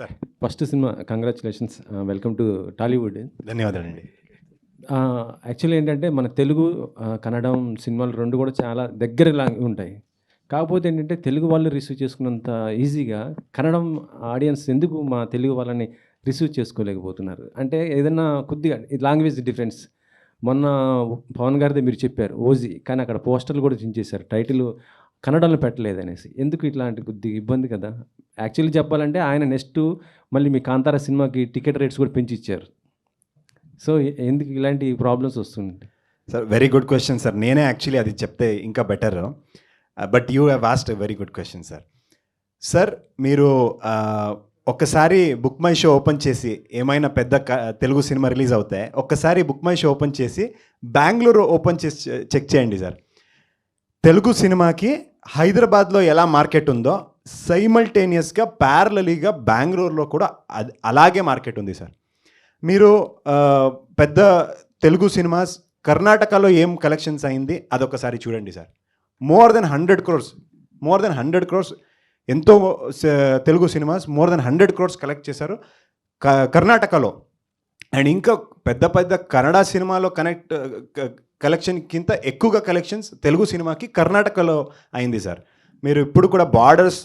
Sir first cinema congratulations welcome to Tollywood ధన్యవాదాలండి. Actually ఏంటంటే మన తెలుగు కన్నడం సినిమాలు రెండు కూడా చాలా దగ్గరలా ఉంటాయి. కాకపోతే ఏంటంటే తెలుగు వాళ్ళు రిసీవ్ చేసుకున్నంత ఈజీగా కన్నడం ఆడియన్స్ ఎందుకు మా తెలుగు వాళ్ళని రిసీవ్ చేసుకోలేకపోతున్నారు? అంటే ఏదైనా కొద్దిగా లాంగ్వేజ్ డిఫరెన్స్. మొన్న పవన్ గారిదే మీరు చెప్పారు ఓజీ. కానీ అక్కడ పోస్టర్లు కూడా చించేశారు టైటిల్ కన్నడంలో పెట్టలేదు అనేసి ఎందుకు ఇట్లాంటి కొద్దిగా ఇబ్బంది కదా? యాక్చువల్లీ చెప్పాలంటే ఆయన నెక్స్ట్ మళ్ళీ మీ కాంతార సినిమాకి టికెట్ రేట్స్ కూడా పెంచి ఇచ్చారు సో ఎందుకు ఇలాంటి ప్రాబ్లమ్స్ వస్తుంది sir very good question sir నేనే యాక్చువల్లీ అది చెప్తే ఇంకా better but you have asked very good question sir sir మీరు ఒకసారి ఒక్కసారి బుక్ మై షో ఓపెన్ చేసి ఏమైనా పెద్ద తెలుగు సినిమా రిలీజ్ అవుతాయి ఒక్కసారి బుక్ మై షో ఓపెన్ చేసి బెంగళూరు ఓపెన్ చేసి చెక్ చేయండి సార్ తెలుగు సినిమాకి హైదరాబాద్లో ఎలా మార్కెట్ ఉందో సైమల్టేనియస్గా ప్యారలలీగా బెంగళూరులో కూడా అది అలాగే మార్కెట్ ఉంది సార్. మీరు పెద్ద తెలుగు సినిమాస్ కర్ణాటకలో ఏం కలెక్షన్స్ అయింది అదొకసారి చూడండి sir. More than hundred crores more than hundred crores ఎంతో Telugu cinemas more than hundred crores collect చేశారు. క- కర్ణాటకలో. అండ్ ఇంకా పెద్ద పెద్ద కన్నడ సినిమాలో కనెక్ట్ కలెక్షన్ కింద ఎక్కువగా కలెక్షన్స్ తెలుగు సినిమాకి కర్ణాటకలో అయింది సార్. మీరు ఇప్పుడు కూడా బార్డర్స్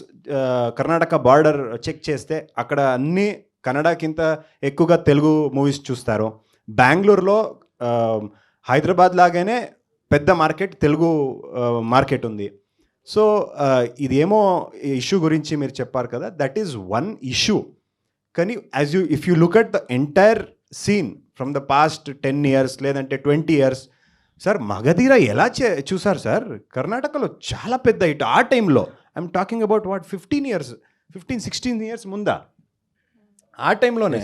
కర్ణాటక బార్డర్ చెక్ చేస్తే అక్కడ అన్ని కన్నడకింత ఎక్కువగా తెలుగు మూవీస్ చూస్తారు. బెంగళూరులో హైదరాబాద్ లాగానే పెద్ద మార్కెట్ తెలుగు మార్కెట్ ఉంది. సో ఇదేమో ఇష్యూ గురించి మీరు చెప్పారు కదా దట్ ఈస్ వన్ ఇష్యూ. కానీ as you if you look at the entire scene from the past ten years లేదంటే ట్వంటీ ఇయర్స్ సార్ మగధీర ఎలా చే చూసారు సార్? కర్ణాటకలో చాలా పెద్ద హిట్. ఆ టైంలో I'm talking about what fifteen years fifteen sixteen years ముందా? ఆ టైంలోనే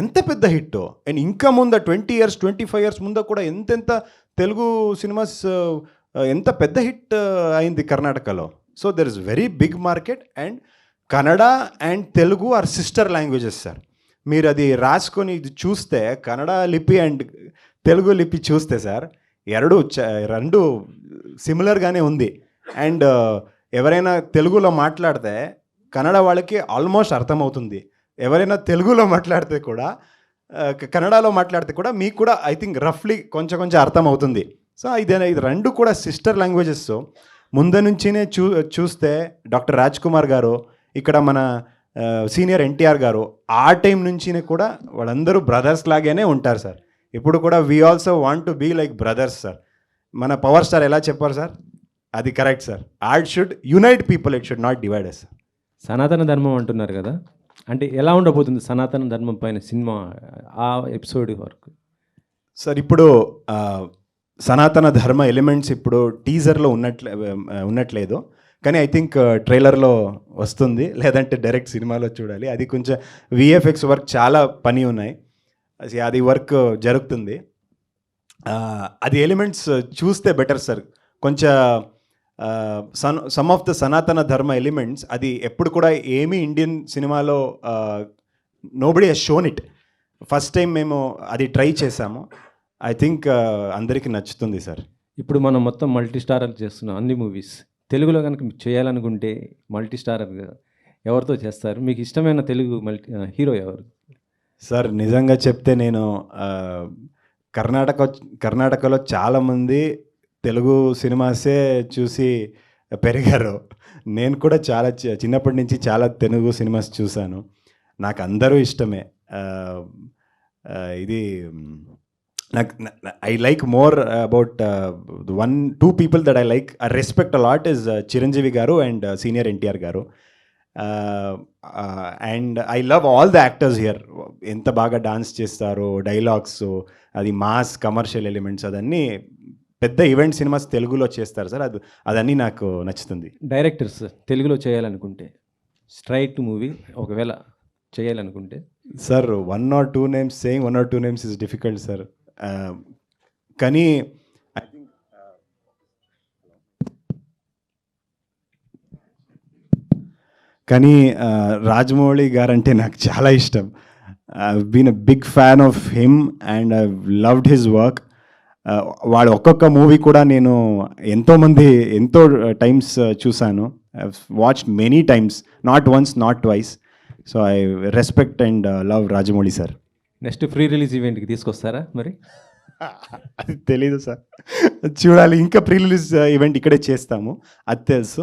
ఎంత పెద్ద హిట్? అండ్ ఇంకా ముంద twenty years twenty five years ముంద కూడా ఎంతెంత తెలుగు సినిమాస్ ఎంత పెద్ద హిట్ అయింది కర్ణాటకలో? So there is very big market and Kannada and Telugu are sister languages sir మీరు అది రాసుకొని ఇది చూస్తే కన్నడ లిపి అండ్ తెలుగు లిపి చూస్తే సార్ ఎరడు రెండు సిమిలర్గానే ఉంది. అండ్ uh, ఎవరైనా తెలుగులో మాట్లాడితే కన్నడ వాళ్ళకి ఆల్మోస్ట్ అర్థమవుతుంది. ఎవరైనా తెలుగులో మాట్లాడితే కూడా కన్నడలో మాట్లాడితే కూడా మీకు కూడా ఐ థింక్ రఫ్లీ కొంచెం కొంచెం అర్థమవుతుంది. సో ఇది ఇది రెండు కూడా సిస్టర్ లాంగ్వేజెస్ ముందు నుంచినే చూ చూస్తే డాక్టర్ రాజ్ కుమార్ గారు ఇక్కడ మన సీనియర్ ఎన్టీఆర్ గారు ఆ టైం నుంచినే కూడా వాళ్ళందరూ బ్రదర్స్ లాగానే ఉంటారు సార్. ఇప్పుడు కూడా we also want to be like brothers sir మన పవర్ స్టార్ ఎలా చెప్పారు సార్ అది correct sir art should unite people it should not divide sir సనాతన ధర్మం అంటున్నారు కదా. అంటే ఎలా ఉండబోతుంది సనాతన ధర్మం పైన సినిమా ఆ ఎపిసోడ్ వరకు? సార్ ఇప్పుడు సనాతన ధర్మ ఎలిమెంట్స్ ఇప్పుడు టీజర్లో ఉన్నట్లే ఉన్నట్లేదు. కానీ ఐ థింక్ ట్రైలర్లో వస్తుంది. లేదంటే డైరెక్ట్ సినిమాలో చూడాలి. అది కొంచెం విఎఫ్ఎక్స్ వర్క్ చాలా పని ఉన్నాయి. అది- వర్క్ జరుగుతుంది. అది ఎలిమెంట్స్ చూస్తే బెటర్ సార్ కొంచెం సన్ సమ్ ఆఫ్ ద సనాతన ధర్మ ఎలిమెంట్స్ అది ఎప్పుడు కూడా ఏమి ఇండియన్ సినిమాలో nobody has shown it first time మేము అది ట్రై చేసాము. ఐ థింక్ అందరికీ నచ్చుతుంది సార్ ఇప్పుడు మనం మొత్తం మల్టీ స్టారర్ చేస్తున్నాం అన్ని మూవీస్ తెలుగులో కనుక చేయాలనుకుంటే మల్టీ స్టారర్ ఎవరితో చేస్తారు? మీకు ఇష్టమైన తెలుగు మల్టీ హీరో ఎవరు? సార్ నిజంగా చెప్తే నేను కర్ణాటక కర్ణాటకలో చాలామంది తెలుగు సినిమాసే చూసి పెరిగారు. నేను కూడా చాలా చిన్నప్పటి నుంచి చాలా తెలుగు సినిమాస్ చూశాను. నాకు అందరూ ఇష్టమే. ఇది నాకు I like more about one two people that I like I respect a lot is Chiranjeevi garu and senior NTR garu. And I love all the actors here ఎంత బాగా డాన్స్ చేస్తారో డైలాగ్స్ అది మాస్ కమర్షియల్ ఎలిమెంట్స్ అదన్నీ పెద్ద event cinemas తెలుగులో చేస్తారు sir. అది అదన్నీ నాకు నచ్చుతుంది. డైరెక్టర్స్ తెలుగులో చేయాలనుకుంటే స్ట్రైట్ మూవీ ఒకవేళ చేయాలనుకుంటే. Sir one or two names saying one or two names is difficult sir కానీ కానీ రాజమౌళి గారు అంటే నాకు చాలా ఇష్టం. Been a big fan of him and I loved his work వాడు ఒక్కొక్క మూవీ కూడా నేను ఎంతోమంది ఎంతో టైమ్స్ చూశాను. Watch many times not once not twice so I respect and love Rajamouli sir next pre release ఈవెంట్కి తీసుకొస్తారా మరి? అది తెలీదు సార్ చూడాలి. ఇంకా ప్రీ రిలీజ్ ఈవెంట్ ఇక్కడే చేస్తాము. అది తెలుసు.